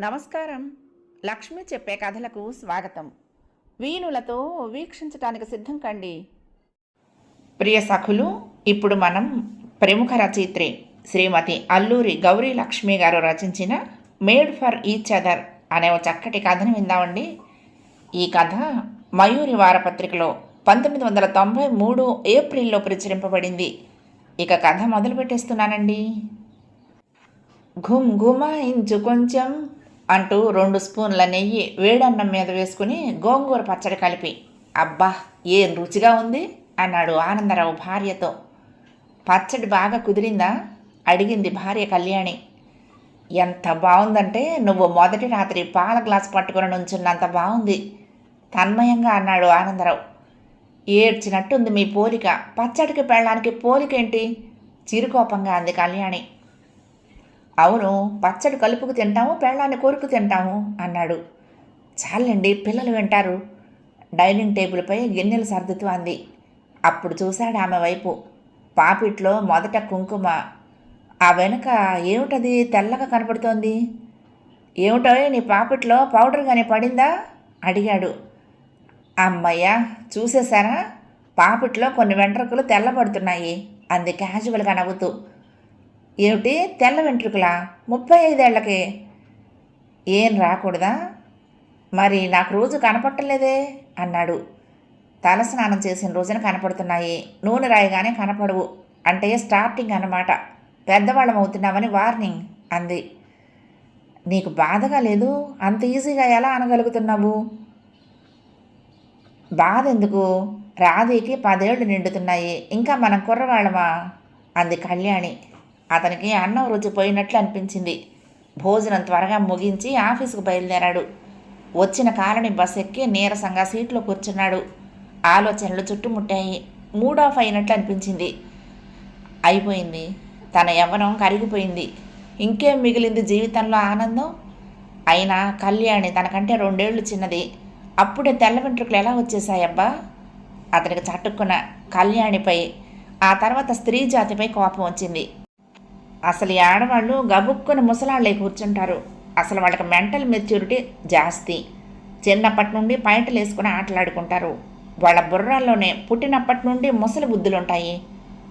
నమస్కారం. లక్ష్మి చెప్పే కథలకు స్వాగతం. వీణులతో వీక్షించటానికి సిద్ధం కండి. ప్రియ సఖులు ఇప్పుడు మనం ప్రముఖ రచయిత్రి శ్రీమతి అల్లూరి గౌరీ లక్ష్మి గారు రచించిన మేడ్ ఫర్ ఈచ్ అదర్ అనే ఒక చక్కటి కథను విందామండి. ఈ కథ మయూరి వారపత్రికలో పంతొమ్మిది వందల తొంభై మూడు ఏప్రిల్లో ప్రచురింపబడింది. ఇక కథ మొదలు పెట్టేస్తున్నానండి ఘుమ్ ఘుమాయించు కొంచెం అంటూ రెండు స్పూన్ల నెయ్యి వేడన్నం మీద వేసుకుని గోంగూర పచ్చడి కలిపి అబ్బా ఏం రుచిగా ఉంది? అన్నాడు ఆనందరావు భార్యతో. పచ్చడి బాగా కుదిరిందా? అడిగింది భార్య కళ్యాణి. ఎంత బాగుందంటే నువ్వు మొదటి రాత్రి పాల గ్లాస్ పట్టుకుని నుంచున్నంత బాగుంది తన్మయంగా అన్నాడు ఆనందరావు. ఏడ్చినట్టుంది మీ పోలిక. పచ్చడికి పెళ్ళడానికి పోలికేంటి చిరుకోపంగా అంది కళ్యాణి. అవును పచ్చడి కలుపుకు తింటాము పెళ్ళాన్ని కోరుకు తింటాము అన్నాడు. చాలండి పిల్లలు వింటారు. డైనింగ్ టేబుల్పై గిన్నెలు సర్దుతూ అంది అప్పుడు చూశాడు ఆమె వైపు. పాపిట్లో మొదట కుంకుమ. ఆ వెనుక ఏమిటది తెల్లగా కనపడుతోంది? ఏమిటో నీ పాపిట్లో పౌడర్ కానీ పడిందా? అడిగాడు. అమ్మయ్యా చూసేశారా? పాపిట్లో కొన్ని వెంట్రుకలు తెల్లబడుతున్నాయి అంది క్యాజువల్గా నవ్వుతూ. ఏమిటి? తెల్ల వెంట్రుకలా? ముప్పై ఐదేళ్ళకే ఏం రాకూడదా? మరి నాకు రోజు కనపట్టలేదే అన్నాడు. తల స్నానం చేసిన రోజున కనపడుతున్నాయి. నూనె రాయగానే కనపడవు. అంటే స్టార్టింగ్ అన్నమాట. పెద్దవాళ్ళం అవుతున్నామని వార్నింగ్ అంది. నీకు బాధగా లేదు? అంత ఈజీగా ఎలా అనగలుగుతున్నావు? బాధ ఎందుకు? రాధీకి పదేళ్ళు నిండుతున్నాయి. ఇంకా మనం కుర్రవాళ్ళమా? అంది కళ్యాణి. అతనికి అన్నం రుచి పోయినట్లు అనిపించింది. భోజనం త్వరగా ముగించి ఆఫీసుకు బయలుదేరాడు. వచ్చిన కాలని బస్ ఎక్కి నీరసంగా సీట్లో కూర్చున్నాడు. ఆలోచనలు చుట్టుముట్టాయి. మూడ్ ఆఫ్ అయినట్లు అనిపించింది. అయిపోయింది. తన యవ్వనం కరిగిపోయింది. ఇంకేం మిగిలింది జీవితంలో ఆనందం? అయినా కళ్యాణి తనకంటే రెండేళ్ళు చిన్నది. అప్పుడే తెల్ల వెంట్రుకలు ఎలా వచ్చేసాయబ్బా అతనికి చట్టుకున్న కళ్యాణిపై ఆ తర్వాత స్త్రీ జాతిపై కోపం వచ్చింది. అసలు ఈ ఆడవాళ్ళు గబుక్కుని ముసలాళ్ళే కూర్చుంటారు. అసలు వాళ్ళకి మెంటల్ మెచ్యూరిటీ జాస్తి. చిన్నప్పటి నుండి పైంటలు వేసుకుని ఆటలాడుకుంటారు. వాళ్ళ బుర్రాల్లోనే పుట్టినప్పటి నుండి ముసలి బుద్ధులుంటాయి.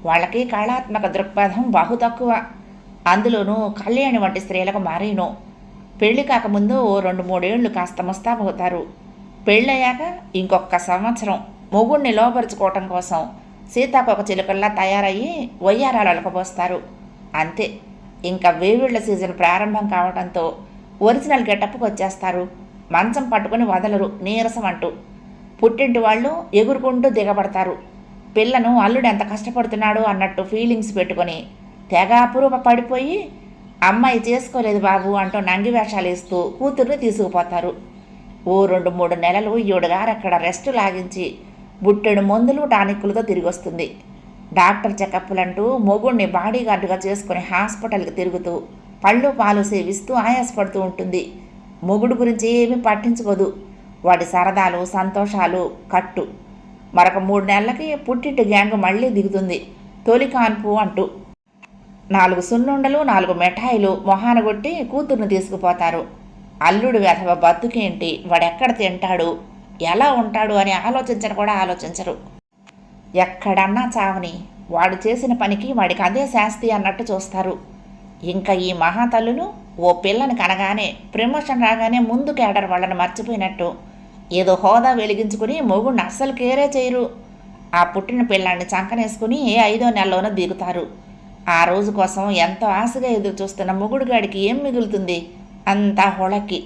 వాళ్ళకి కళాత్మక దృక్పథం బహు తక్కువ. అందులోనూ కళ్యాణి వంటి స్త్రీలకు మరీను. పెళ్ళి కాకముందు ఓ రెండు మూడేళ్ళు కాస్త ముస్తాబవుతారు. పెళ్ళయ్యాక ఇంకొక సంవత్సరం మొగుణ్ణి లోపరుచుకోవటం కోసం సీతాకొక చిలుకల్లా తయారయ్యి వయ్యారాలు అలకబోస్తారు అంతే. ఇంకా వేవిళ్ళ సీజన్ ప్రారంభం కావడంతో ఒరిజినల్ గెటప్కి వచ్చేస్తారు. మంచం పట్టుకుని వదలరు నీరసం అంటూ. పుట్టింటి వాళ్ళు ఎగురుకుంటూ దిగబడతారు. పిల్లను అల్లుడు ఎంత కష్టపడుతున్నాడు అన్నట్టు ఫీలింగ్స్ పెట్టుకొని తెగ అపురూప పడిపోయి అమ్మాయి చేసుకోలేదు బాబు అంటూ నంగి వేషాలు ఇస్తూ కూతుర్ని తీసుకుపోతారు. ఓ రెండు మూడు నెలలు ఈవిడగారు అక్కడ రెస్ట్ లాగించి బుట్టెడు మందులు టానిక్కులతో తిరిగి వస్తుంది డాక్టర్ చెకప్లంటూ మొగుణ్ణి బాడీగార్డుగా చేసుకుని హాస్పిటల్కి తిరుగుతూ పళ్ళు పాలు సేవిస్తూ ఆయాసపడుతూ ఉంటుంది. మొగుడు గురించి ఏమీ పట్టించుకోదు. వాడి సరదాలు సంతోషాలు కట్టు. మరొక మూడు నెలలకి పుట్టింటి గ్యాంగ్ మళ్ళీ దిగుతుంది. తొలి కాన్పు అంటూ. నాలుగు సున్నుండలు నాలుగు మిఠాయిలు మొహాన కొట్టి కూతుర్ని తీసుకుపోతారు. అల్లుడు అథవా బతుకేంటి? వాడెక్కడ తింటాడు? ఎలా ఉంటాడు? అని ఆలోచించను కూడా ఆలోచించరు. ఎక్కడన్నా చావని. వాడు చేసిన పనికి వాడికి అదే శాస్తి అన్నట్టు చూస్తారు. ఇంకా ఈ మహాతల్లులు ఓ పిల్లని కనగానే ప్రమోషన్ రాగానే ముందు కేడర్ వాళ్ళని మర్చిపోయినట్టు. ఏదో హోదా వెలిగించుకుని మొగుడిని అస్సలు కేరే చేయరు. ఆ పుట్టిన పిల్లాన్ని చంకనేసుకుని ఏ ఐదో నెలలోనో దిగుతారు. ఆ రోజు కోసం ఎంతో ఆశగా ఎదురు చూస్తున్న మొగుడుగాడికి ఏం మిగులుతుంది? అంతా హొళకి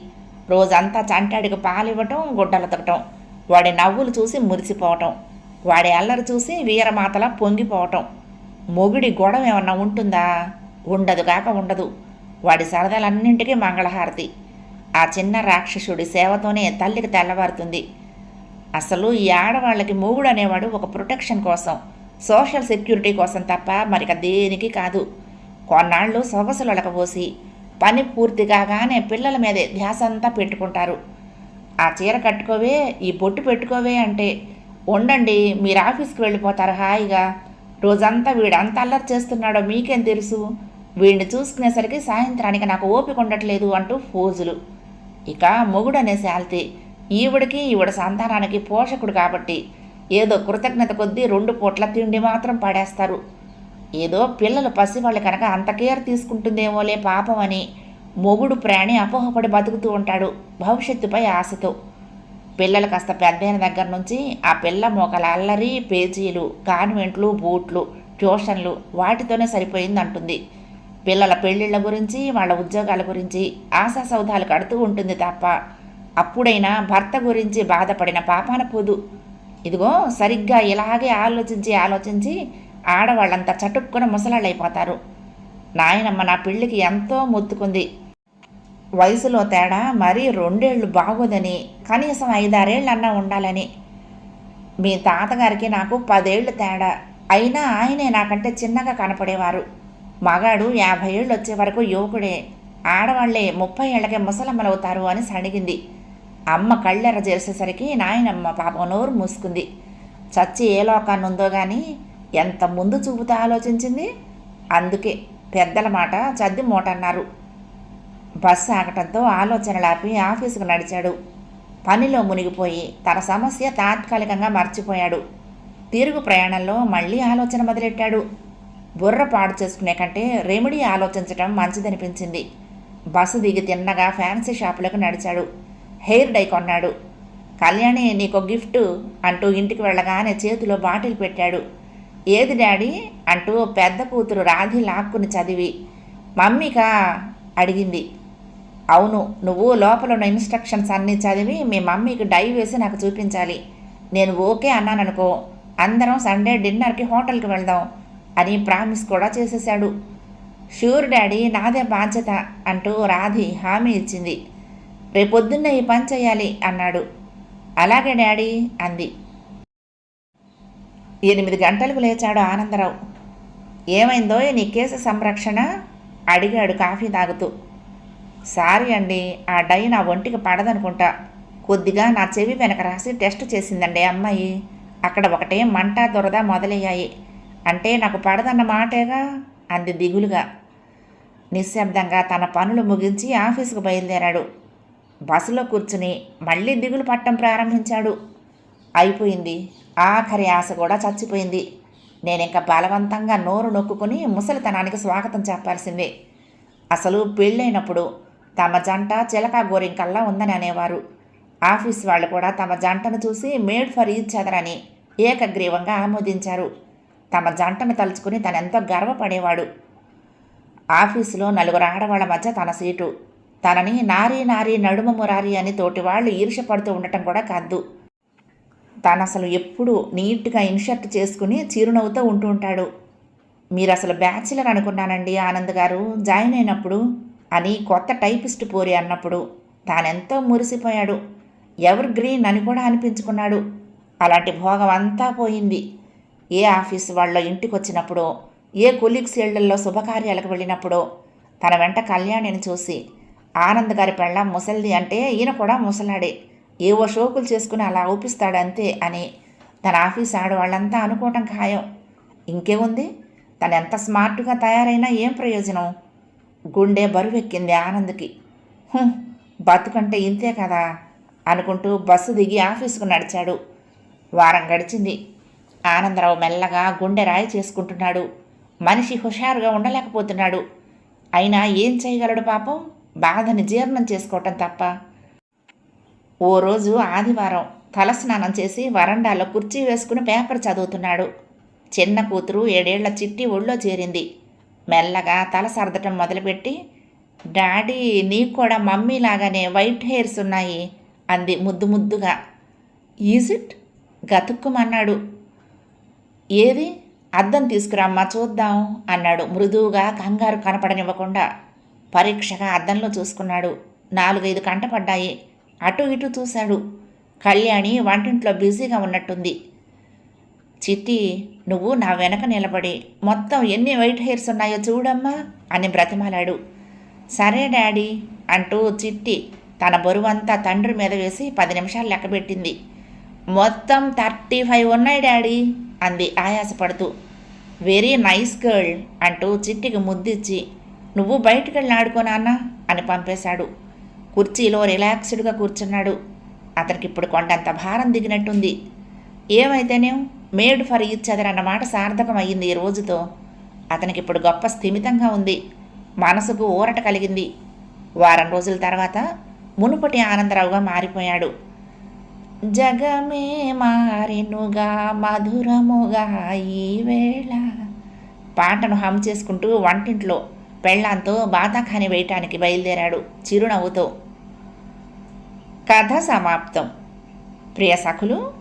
రోజంతా చంటాడికి పాలివ్వటం గుడ్డలు తగ్గటం వాడి నవ్వులు చూసి మురిసిపోవటం. వాడి అల్లరి చూసి వీరమాతలా పొంగిపోవటం. మొగుడి గొడవ ఏమన్నా ఉంటుందా? ఉండదు కాక ఉండదు. వాడి సరదాలన్నింటికీ మంగళహారతి. ఆ చిన్న రాక్షసుడి సేవతోనే తల్లికి తెల్లవారుతుంది. అసలు ఈ ఆడవాళ్ళకి మొగుడు అనేవాడు ఒక ప్రొటెక్షన్ కోసం సోషల్ సెక్యూరిటీ కోసం తప్ప మరిక దేనికి కాదు. కొన్నాళ్ళు సొగసులు అలకబోసి పని పూర్తి కాగానే పిల్లల మీదే ధ్యాస అంతా పెట్టుకుంటారు. ఆ చీర కట్టుకోవే ఈ బొట్టు పెట్టుకోవే అంటే ఉండండి మీరు ఆఫీస్కి వెళ్ళిపోతారు హాయిగా. రోజంతా వీడంత అల్లరి చేస్తున్నాడో మీకేం తెలుసు? వీడిని చూసుకునేసరికి సాయంత్రానికి నాకు ఓపిక ఉండట్లేదు అంటూ ఫోజులు. ఇక మొగుడు అనే శాల్తి. ఈవిడికి ఈవిడ సంతానానికి పోషకుడు కాబట్టి ఏదో కృతజ్ఞత కొద్దీ రెండు పూట్ల తిండి మాత్రం పడేస్తారు. ఏదో పిల్లలు పసివాళ్ళు కనుక అంత కేర్ తీసుకుంటుందేమోలే పాపం అని మొగుడు ప్రాణి అపోహపడి బతుకుతూ ఉంటాడు భవిష్యత్తుపై ఆశతో. పిల్లలు కాస్త పెద్దయిన దగ్గర నుంచి ఆ పిల్ల మొగల అల్లరి పేజీలు కాన్వెంట్లు బూట్లు ట్యూషన్లు వాటితోనే సరిపోయింది అంటుంది. పిల్లల పెళ్ళిళ్ళ గురించి వాళ్ళ ఉద్యోగాల గురించి ఆశా సౌధాలు కడుతూ ఉంటుంది తప్ప అప్పుడైనా భర్త గురించి బాధపడిన పాపాన పోదు. ఇదిగో సరిగ్గా ఇలాగే ఆలోచించి ఆలోచించి ఆడవాళ్ళంతా చటుక్కున ముసలాళ్ళైపోతారు. నాయనమ్మ నా పెళ్ళికి ఎంతో మొత్తుకుంది. వయసులో తేడా మరీ రెండేళ్ళు బాగోదని కనీసం ఐదారేళ్ళన్నా ఉండాలని. మీ తాతగారికి నాకు పదేళ్ళు తేడా. అయినా ఆయనే నాకంటే చిన్నగా కనపడేవారు. మగాడు యాభై ఏళ్ళు వచ్చే వరకు యువకుడే. ఆడవాళ్ళే ముప్పై ఏళ్ళకే ముసలమ్మలవుతారు అని సణిగింది. అమ్మ కళ్ళెర చేసేసరికి నాయనమ్మ పాపం నోరు మూసుకుంది. చచ్చి ఏ లోకాన్ని ఉందో కానీ ఎంత ముందు చూపుతా ఆలోచించింది? అందుకే పెద్దల మాట చద్ది మూటన్నారు. బస్సు ఆగటంతో ఆలోచనలాపి ఆఫీసుకు నడిచాడు. పనిలో మునిగిపోయి తన సమస్య తాత్కాలికంగా మర్చిపోయాడు. తిరుగు ప్రయాణంలో మళ్ళీ ఆలోచన మొదలెట్టాడు. బుర్ర పాడు చేసుకునే కంటే రెమెడీ ఆలోచించటం మంచిదనిపించింది. బస్సు దిగి తిన్నగా ఫ్యాన్సీ షాపులకు నడిచాడు. హెయిర్ డై కొన్నాడు. కళ్యాణి నీకు గిఫ్ట్ అంటూ ఇంటికి వెళ్ళగానే చేతిలో బాటిల్ పెట్టాడు. ఏది డాడీ? అంటూ పెద్ద కూతురు రాధి లాక్కుని చదివి మమ్మీకా? అడిగింది. అవును నువ్వు లోపల ఉన్న ఇన్స్ట్రక్షన్స్ అన్నీ చదివి మీ మమ్మీకి డై వేసి నాకు చూపించాలి. నేను ఓకే అన్నాననుకో అందరం సండే డిన్నర్కి హోటల్కి వెళ్దాం అని ప్రామిస్ కూడా చేసేశాడు. షూర్ డాడీ నాదే బాధ్యత అంటూ రాధి హామీ ఇచ్చింది. రేపొద్దున్న ఈ పని చేయాలి అన్నాడు. అలాగే డాడీ అంది. ఎనిమిది గంటలకు లేచాడు ఆనందరావు. ఏమైందో నీ కేసు సంరక్షణ? అడిగాడు కాఫీ తాగుతూ. సారీ అండి ఆ డై నా ఒంటికి పడదనుకుంటా. కొద్దిగా నా చెవి వెనక రాసి టెస్ట్ చేసిందండి అమ్మాయి. అక్కడ ఒకటే మంట దొరద మొదలయ్యాయి. అంటే నాకు పడదన్న మాటేగా? అంది దిగులుగా. నిశ్శబ్దంగా తన పనులు ముగించి ఆఫీసుకు బయలుదేరాడు. బస్సులో కూర్చుని మళ్ళీ దిగులు పట్టం ప్రారంభించాడు. అయిపోయింది. ఆఖరి ఆశ కూడా చచ్చిపోయింది. నేనింక బలవంతంగా నోరు నొక్కుని ముసలితనానికి స్వాగతం చెప్పాల్సిందే. అసలు పెళ్ళైనప్పుడు తమ జంట చిలక గోరింకల్లా ఉందని అనేవారు ఆఫీస్ వాళ్ళు కూడా తమ జంటను చూసి మేడ్ ఫర్ ఈచ్ అదర్ ఏకగ్రీవంగా ఆమోదించారు. తమ జంటను తలుచుకుని తనెంతో గర్వపడేవాడు. ఆఫీసులో నలుగురు ఆడవాళ్ళ మధ్య తన సీటు. తనని నారీ నారీ నడుమ మురారి అని తోటి వాళ్ళు ఈర్షపడుతూ ఉండటం కూడా కాదు తను అసలు ఎప్పుడూ నీట్గా ఇన్షర్ట్ చేసుకుని చిరునవ్వుతో ఉంటూ ఉంటాడు. మీరు అసలు బ్యాచిలర్ అనుకున్నానండి ఆనంద్ గారు. జాయిన్ అయినప్పుడు అని కొత్త టైపిస్ట్ పోరి అన్నప్పుడు తానెంతో మురిసిపోయాడు. ఎవర్ గ్రీన్ అని కూడా అనిపించుకున్నాడు. అలాంటి భోగం అంతా పోయింది. ఏ ఆఫీస్ వాళ్ళ ఇంటికి వచ్చినప్పుడో ఏ కొలీగ్స్ ఇళ్ళల్లో శుభకార్యాలకు వెళ్ళినప్పుడో తన వెంట కళ్యాణిని చూసి ఆనంద్ గారి పెళ్ళం ముసలిది అంటే ఈయన కూడా ముసలాడే. ఏవో షోకులు చేసుకుని అలా ఊపిస్తాడంతే అని తన ఆఫీస్ ఆడవాళ్ళంతా అనుకోవటం ఖాయం. ఇంకేముంది? తను ఎంత స్మార్ట్గా తయారైనా ఏం ప్రయోజనం? గుండె బరువెక్కింది ఆనంద్కి. బతుకంటే ఇంతే కదా అనుకుంటూ బస్సు దిగి ఆఫీసుకు నడిచాడు. వారం గడిచింది. ఆనందరావు మెల్లగా గుండె రాయి చేసుకుంటున్నాడు. మనిషి హుషారుగా ఉండలేకపోతున్నాడు. అయినా ఏం చేయగలడు పాపం? బాధని జీర్ణం చేసుకోవటం తప్ప. ఓ రోజు ఆదివారం తలస్నానం చేసి వరండాలో కుర్చీ వేసుకుని పేపర్ చదువుతున్నాడు. చిన్న కూతురు ఏడేళ్ళ చిట్టి ఒళ్ళో చేరింది. మెల్లగా తల సర్దటం మొదలుపెట్టి డాడీ నీకు కూడా మమ్మీ లాగానే వైట్ హెయిర్స్ ఉన్నాయి అంది ముద్దు ముద్దుగా. ఈజ్ ఇట్ గతుక్కుమన్నాడు. ఏది? అద్దం తీసుకురమ్మా చూద్దాం అన్నాడు మృదువుగా కంగారు కనపడనివ్వకుండా. పరీక్షగా అద్దంలో చూసుకున్నాడు. నాలుగైదు కంటపడ్డాయి. అటు ఇటు చూశాడు. కళ్యాణి వంటింట్లో బిజీగా ఉన్నట్టుంది. చిట్టి నువ్వు నా వెనక నిలబడి మొత్తం ఎన్ని వైట్ హెయిర్స్ ఉన్నాయో చూడమ్మా అని బ్రతిమాలాడు. సరే డాడీ అంటూ చిట్టి తన బరువంతా తండ్రి మీద వేసి పది నిమిషాలు లెక్కబెట్టింది మొత్తం థర్టీ ఫైవ్ ఉన్నాయి డాడీ అంది ఆయాసపడుతూ. వెరీ నైస్ గర్ల్ అంటూ చిట్టికి ముద్దిచ్చి నువ్వు బయటికి వెళ్ళి ఆడుకో నాన్న అని పంపేశాడు. కుర్చీలో రిలాక్స్డ్గా కూర్చున్నాడు. అతనికి ఇప్పుడు కొండంత భారం దిగినట్టుంది. ఏమైతేనేం? మేడ్ ఫర్ ఈచ్ అదర్ అన్నమాట సార్థకం అయ్యింది ఈ రోజుతో. అతనికి ఇప్పుడు గొప్ప స్థిమితంగా ఉంది. మనసుకు ఊరట కలిగింది. వారం రోజుల తర్వాత మునుపటి ఆనందరావుగా మారిపోయాడు. జగమే మారినుగా మధురముగా ఈ పాటను హమ్ చేసుకుంటూ వంటింట్లో పెళ్ళాంతో బాతాఖాని వేయటానికి బయలుదేరాడు చిరునవ్వుతో. కథ సమాప్తం. ప్రియ సఖులు